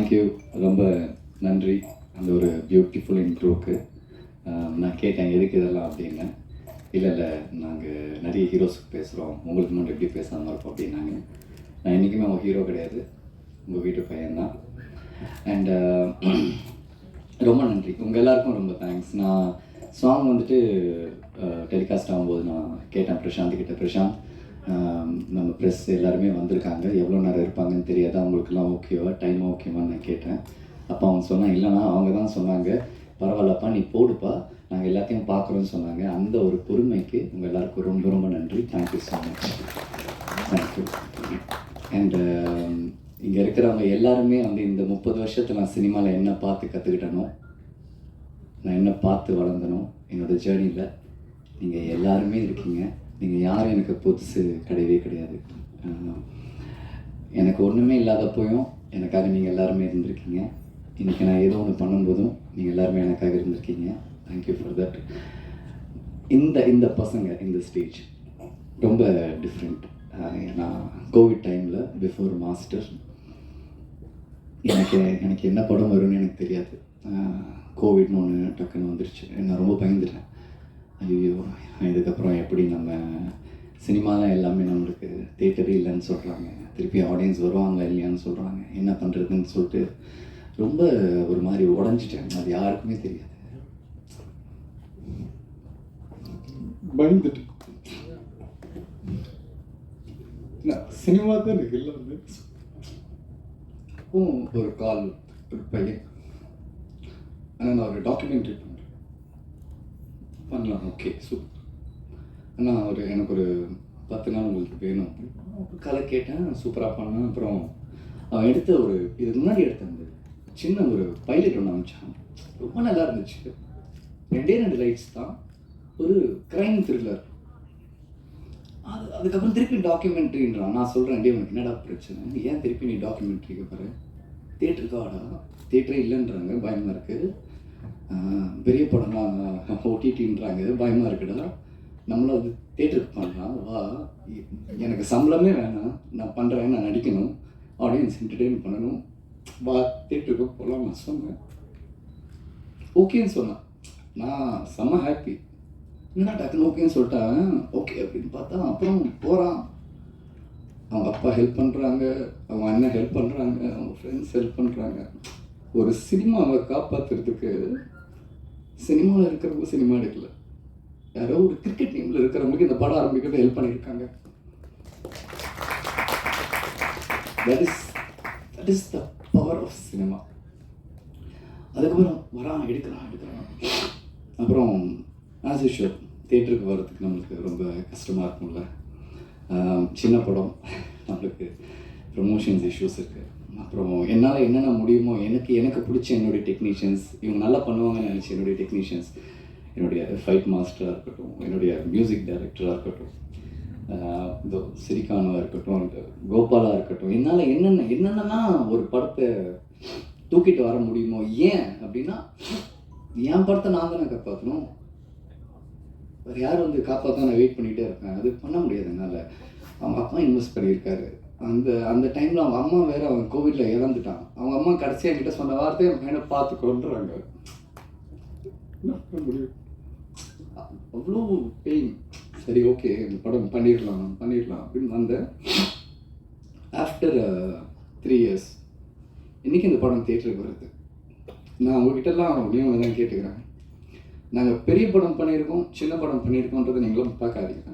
Thank you ரொம்ப நன்றி. அந்த ஒரு பியூட்டிஃபுல் இன்ட்ரோவுக்கு நான் கேட்டேன் எதுக்கு இதெல்லாம் அப்படின்னு. இல்லை இல்லை நாங்கள் நிறைய ஹீரோஸுக்கு பேசுகிறோம் உங்களுக்கு மட்டும் எப்படி பேசாமல் இருப்போம் அப்படின்னாங்க. நான் என்றைக்குமே உங்கள் ஹீரோ கிடையாது. உங்கள் வீட்டு பையன்தான். அண்டு ரொம்ப நன்றி. உங்கள் எல்லாருக்கும் ரொம்ப தேங்க்ஸ் நான் சாங் வந்துட்டு டெலிகாஸ்ட் ஆகும்போது நான் கேட்டேன் பிரசாந்த் கிட்ட. பிரசாந்த் நம்ம ப்ரெஸ் எல்லாருமே வந்திருக்காங்க. எவ்வளோ நேரம் இருப்பாங்கன்னு தெரியாது. அவங்களுக்குலாம் ஓகேவா டைம் ஓகேவா நான் கேட்டேன். அப்போ அவங்க சொன்னாங்க இல்லைனா அவங்க தான் சொன்னாங்க. பரவாயில்லப்பா நீ போடுப்பா. நாங்கள் எல்லாத்தையும் பார்க்குறோன்னு சொன்னாங்க. அந்த ஒரு பொறுமைக்கு உங்கள் எல்லாருக்கும் ரொம்ப ரொம்ப நன்றி. Thank you so much thank you and இங்கே இருக்கிறவங்க எல்லாருமே வந்து இந்த முப்பது வருஷத்தில் நான் சினிமாவில் என்ன பார்த்து கற்றுக்கிட்டனோ நான் என்ன பார்த்து வளர்ந்தனோ என்னோடய ஜேர்னியில் நீங்கள் எல்லாருமே இருக்கீங்க. நீங்கள் யாரும் எனக்கு புதுசு கிடையவே கிடையாது. எனக்கு ஒன்றுமே இல்லாதப்போயும் எனக்காக நீங்கள் எல்லாருமே இருந்திருக்கீங்க. இன்றைக்கி நான் ஏதோ ஒன்று பண்ணும்போதும் நீங்கள் எல்லாருமே எனக்காக இருந்திருக்கீங்க. தேங்க்யூ ஃபார் தட் இந்த இந்த பசங்க இந்த ஸ்டேஜ் ரொம்ப டிஃப்ரெண்ட் நான் கோவிட் டைமில் பிஃபோர் மாஸ்டர் எனக்கு எனக்கு என்ன படம் வரும்னு எனக்கு தெரியாது. கோவிட்னு ஒன்று டக்குன்னு வந்துருச்சு. நான் ரொம்ப பயந்துட்டேன். ஐயோ இதுக்கப்புறம் எப்படி நம்ம சினிமாலாம் எல்லாமே நம்மளுக்கு தேட்டரே இல்லைன்னு சொல்கிறாங்க திருப்பி ஆடியன்ஸ் வருவாங்களா இல்லையான்னு சொல்கிறாங்க என்ன பண்ணுறதுன்னு சொல்லிட்டு ரொம்ப ஒரு மாதிரி உடஞ்சிட்டேன் அது யாருக்குமே தெரியாது. பயந்துட்டு. சினிமா தான் எனக்கு எல்லாமே அப்போ ஒரு கால் ஒரு பையன். ஆனால் நான் ஒரு டாக்குமெண்ட்ரி பண்ணுறேன் பண்ணலாம். ஓகே சூப்பர் அண்ணா ஒரு எனக்கு ஒரு பத்து நாள் உங்களுக்கு வேணும். அப்புறம் கேட்டேன் சூப்பராக பண்ணேன். அப்புறம் அவன் எடுத்த ஒரு இதுக்கு முன்னாடி எடுத்த அந்த சின்ன ஒரு பைலட் ஒன்று அமைச்சான் ரொம்ப நல்லா இருந்துச்சு. ரெண்டே ரெண்டு லைட்ஸ் தான். ஒரு க்ரைம் த்ரில்லர் அது அதுக்கப்புறம் திருப்பி டாக்குமெண்ட்ரின்றான் நான் சொல்கிறேன் டே உனக்கு என்னடா பிரச்சனை? ஏன் திருப்பி நீ டாக்குமெண்ட்ரிக்கு பாரு தேட்டருக்கு தேட்டரே இல்லைன்றாங்க. பயமாக இருக்குது பெரிய படம்லாம் ஓடிடின்றாங்க பயமாக இருக்குடா. நம்மளும் அது தேட்டருக்கு பண்ணலாம் வா எனக்கு சம்பளமே வேணாம். நான் பண்ணுறேன் நான் நடிக்கணும். ஆடியன்ஸ் என்டர்டெயின் பண்ணணும். வா தேட்டருக்கு போகலாம் நான் சொன்னேன். ஓகேன்னு சொன்னான். நான் செம்ம ஹாப்பி என்ன டக்குன்னு ஓகேன்னு சொல்லிட்டான் ஓகே அப்படின்னு பார்த்தா அப்புறம் போகிறான் அவங்க அப்பா ஹெல்ப் பண்ணுறாங்க அவங்க அண்ணன் ஹெல்ப் பண்ணுறாங்க அவங்க ஃப்ரெண்ட்ஸ் ஹெல்ப் பண்ணுறாங்க ஒரு சினிமாவை காப்பாற்றுறதுக்கு சினிமாவில் இருக்கிறவங்க சினிமா எடுக்கல. யாரோ ஒரு கிரிக்கெட் டீமில் இருக்கிறவங்களுக்கு இந்த படம் ஆரம்பிக்கிறது ஹெல்ப் பண்ணியிருக்காங்க. That is that is the power of cinema அதுக்கப்புறம் வரான் எடுக்கிறான் எடுக்கிறான். அப்புறம் ஆஸ் யூஷுவல் தேட்டருக்கு வர்றதுக்கு நம்மளுக்கு ரொம்ப கஷ்டமாக இருக்கும்ல. சின்ன படம் நம்மளுக்கு ப்ரொமோஷன்ஸ் இஷ்யூஸ் இருக்குது அப்புறம் என்னால் என்னென்ன முடியுமோ எனக்கு எனக்கு பிடிச்ச என்னுடைய டெக்னீஷியன்ஸ் இவங்க நல்லா பண்ணுவாங்கன்னு நினச்சி என்னுடைய டெக்னீஷியன்ஸ் என்னுடைய ஃபைட் மாஸ்டராக இருக்கட்டும் என்னுடைய மியூசிக் டைரக்டராக இருக்கட்டும் இதோ சிரிகானுவாக இருக்கட்டும் கோபாலாக இருக்கட்டும் என்னால் என்னென்ன என்னென்னலாம் ஒரு படத்தை தூக்கிட்டு வர முடியுமோ ஏன் அப்படின்னா என் படத்தை நான் தானே காப்பாற்றணும் வேறு யார் வந்து காப்பாற்ற நான் வெயிட் பண்ணிகிட்டே இருப்பேன்? அது பண்ண முடியாது என்னால். அவங்க அப்பா இன்வெஸ்ட் பண்ணியிருக்காரு. அந்த அந்த டைமில் அவங்க அம்மா வேறு அவன் கோவிலில் இறந்துட்டான் அவங்க அம்மா கடைசியாக என்கிட்ட சொன்ன வார்த்தையை என் பையனை பார்த்து கொண்டுறாங்க அவ்வளோ பெயின் சரி ஓகே இந்த படம் பண்ணிடலாம் பண்ணிடலாம் அப்படின்னு வந்தேன். ஆஃப்டர் த்ரீ இயர்ஸ் இன்றைக்கி இந்த படம் தேட்டருக்கு வருது நான் உங்ககிட்டலாம் ஒன்றே தான் கேட்டுக்கிறேன். நாங்கள் பெரிய படம் பண்ணியிருக்கோம் சின்ன படம் பண்ணியிருக்கோன்றதை நீங்களும் பார்க்காதீங்க.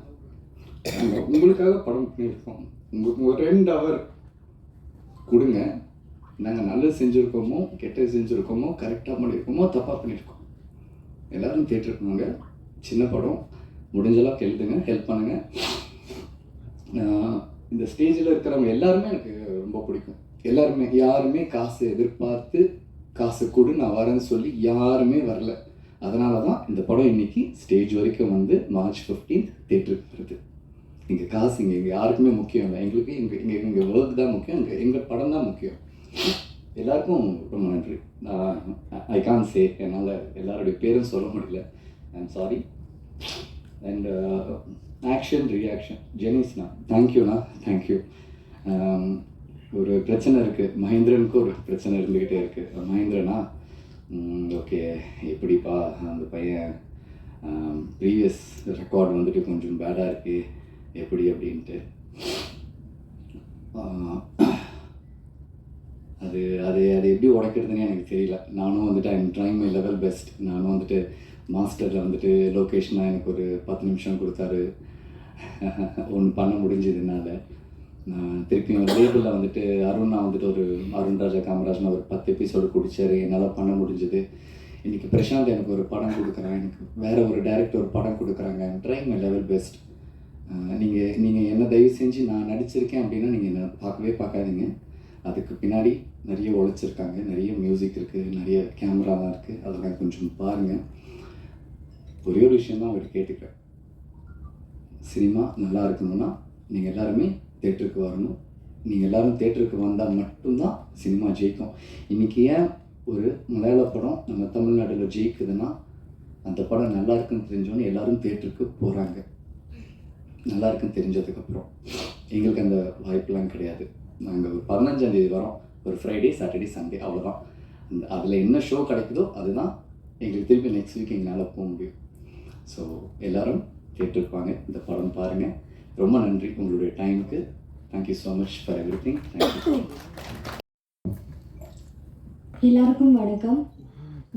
உங்களுக்காக படம் பண்ணியிருக்கோம். உங்களுக்கு ஒரு ரெண்டு ஹவர் கொடுங்க. நாங்கள் நல்லது செஞ்சுருக்கோமோ கெட்டது செஞ்சுருக்கோமோ கரெக்டாக பண்ணியிருக்கோமோ தப்பாக பண்ணியிருக்கோம். எல்லோரும் தேட்டருக்கு வாங்க. சின்ன படம். முடிஞ்ச அளவுக்கு எழுதுங்க ஹெல்ப் பண்ணுங்கள் இந்த ஸ்டேஜில் இருக்கிறவங்க எல்லாருமே எனக்கு ரொம்ப பிடிக்கும். எல்லாருமே யாருமே காசு எதிர்பார்த்து காசு கொடு நான் வரேன்னு சொல்லி யாருமே வரல. அதனால தான் இந்த படம் இன்னைக்கு ஸ்டேஜ் வரைக்கும் வந்து மார்ச் 15th தேட்டருக்கு வருது. இங்கே காசு இங்கே இங்கே யாருக்குமே முக்கியம் இல்லை. எங்களுக்கு இங்கே இங்கே எங்கள் ஒர்க் தான் முக்கியம் இங்கே எங்கள் படம் தான் முக்கியம். எல்லாருக்கும் ரொம்ப நன்றி. நான் ஐ கான் சே என்னால் எல்லாருடைய பேரும் சொல்ல முடியல. I'm sorry and action reaction ஜெனிஸ்ண்ணா தேங்க்யூண்ணா தேங்க்யூ ஒரு பிரச்சனை இருக்குது மகேந்திரனுக்கு ஒரு பிரச்சனை இருந்துக்கிட்டே இருக்குது மகேந்திரனா ஓகே எப்படிப்பா அந்த பையன் um, ப்ரீவியஸ் ரெக்கார்ட் வந்துட்டு கொஞ்சம் பேடாக இருக்குது எப்படி அப்படின்ட்டு. அது அது அது எப்படி உடைக்கிறதுன்னு எனக்கு தெரியல. நானும் வந்துட்டு I'm trying my level best நானும் வந்துட்டு மாஸ்டரில் வந்துட்டு லொக்கேஷனாக எனக்கு ஒரு பத்து நிமிஷம் கொடுத்தாரு. ஒன்று பண்ண முடிஞ்சதுனால நான் திருப்பியும் லேபிளில் வந்துட்டு அருணா வந்துட்டு ஒரு அருண் ராஜா காமராஜன் ஒரு பத்து எபிசோடு குடிச்சாரு. என்னால் பண்ண முடிஞ்சது. இன்றைக்கி பிரசாந்த் எனக்கு ஒரு படம் கொடுக்குறான். எனக்கு வேறு ஒரு டேரக்டர் ஒரு படம் கொடுக்குறாங்க. ட்ரைங் மை லெவல் பெஸ்ட் நீங்கள் நீங்கள் என்ன தயவு செஞ்சு நான் நடிச்சிருக்கேன் அப்படின்னா நீங்கள் என்ன பார்க்கவே பார்க்காதீங்க. அதுக்கு பின்னாடி நிறைய உழைச்சிருக்காங்க நிறைய மியூசிக் இருக்குது நிறைய கேமராலாம் இருக்குது அதெல்லாம் கொஞ்சம் பாருங்கள் ஒரே ஒரு விஷயம் தான் அவர் கேட்டுக்கிறேன். சினிமா நல்லா இருக்கணும்னா நீங்கள் எல்லாருமே தேட்டருக்கு வரணும். நீங்கள் எல்லோரும் தேட்டருக்கு வந்தால் மட்டும்தான் சினிமா ஜெயிக்கும். இன்றைக்கி ஏன் ஒரு மலையாள படம் நம்ம தமிழ்நாட்டில் ஜெயிக்குதுன்னா அந்த படம் நல்லா இருக்குன்னு தெரிஞ்சோன்னு எல்லாரும் தேட்டருக்கு போகிறாங்க நல்லா இருக்குன்னு தெரிஞ்சதுக்கப்புறம் எங்களுக்கு அந்த வாய்ப்பெலாம் கிடையாது. நாங்கள் ஒரு பதினஞ்சாந்தேதி வரோம். ஒரு ஃப்ரைடே சாட்டர்டே சண்டே அவ்வளோதான் அந்த அதில் என்ன ஷோ கிடைக்குதோ அதுதான் எங்களுக்கு திருப்பி நெக்ஸ்ட் வீக் எங்களால் போக முடியும். ஸோ எல்லோரும் கேட்டிருப்பாங்க. இந்த படம் பாருங்கள் ரொம்ப நன்றி உங்களுடைய டைமுக்கு thank you so much for everything thank you எல்லாருக்கும் வணக்கம்.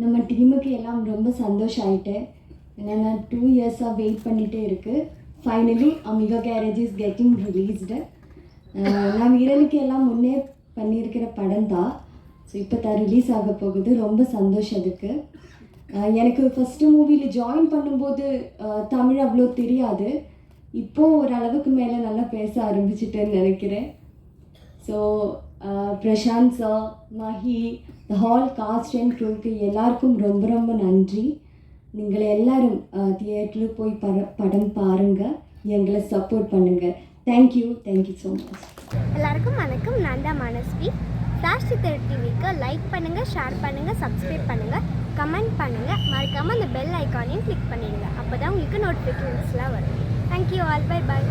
நம்ம டீமுக்கு எல்லாம் ரொம்ப சந்தோஷம் ஆயிட்டேன் ஏன்னா டூ இயர்ஸாக வெயிட் பண்ணிகிட்டே இருக்குது finally Amigo garage is getting released நான் வீரனுக்கு எல்லாம் முன்னே பண்ணியிருக்கிற படம் தான் ஸோ இப்போ தான் ரிலீஸ் ஆக போகுது. ரொம்ப சந்தோஷம் அதுக்கு. Uh, எனக்கு ஃபஸ்ட்டு மூவியில் ஜாயின் பண்ணும்போது uh, தமிழ் அவ்வளோ தெரியாது. இப்போது ஓரளவுக்கு மேலே நல்லா பேச ஆரம்பிச்சிட்டேன்னு நினைக்கிறேன். So Prashanth sir Mahi the whole cast and க்ரூக்கு எல்லாருக்கும் ரொம்ப ரொம்ப நன்றி. நீங்கள் எல்லாரும் தியேட்டரில் போய் பட படம் பாருங்கள் எங்களை சப்போர்ட் பண்ணுங்கள் தேங்க்யூ தேங்க்யூ ஸோ மச் எல்லாருக்கும் வணக்கம். நான் தான் மனஸ்வி. ஃப்ளாஷ் தேட் டிவிக்கு லைக் பண்ணுங்கள் ஷேர் பண்ணுங்கள் சப்ஸ்கிரைப் பண்ணுங்கள் கமெண்ட் பண்ணுங்கள் மறக்காமல் அந்த பெல் ஐக்கானையும் கிளிக் பண்ணிடுங்க. அப்போ தான் உங்களுக்கு நோட்டிஃபிகேஷன்ஸ்லாம் வரும். Thank you all by by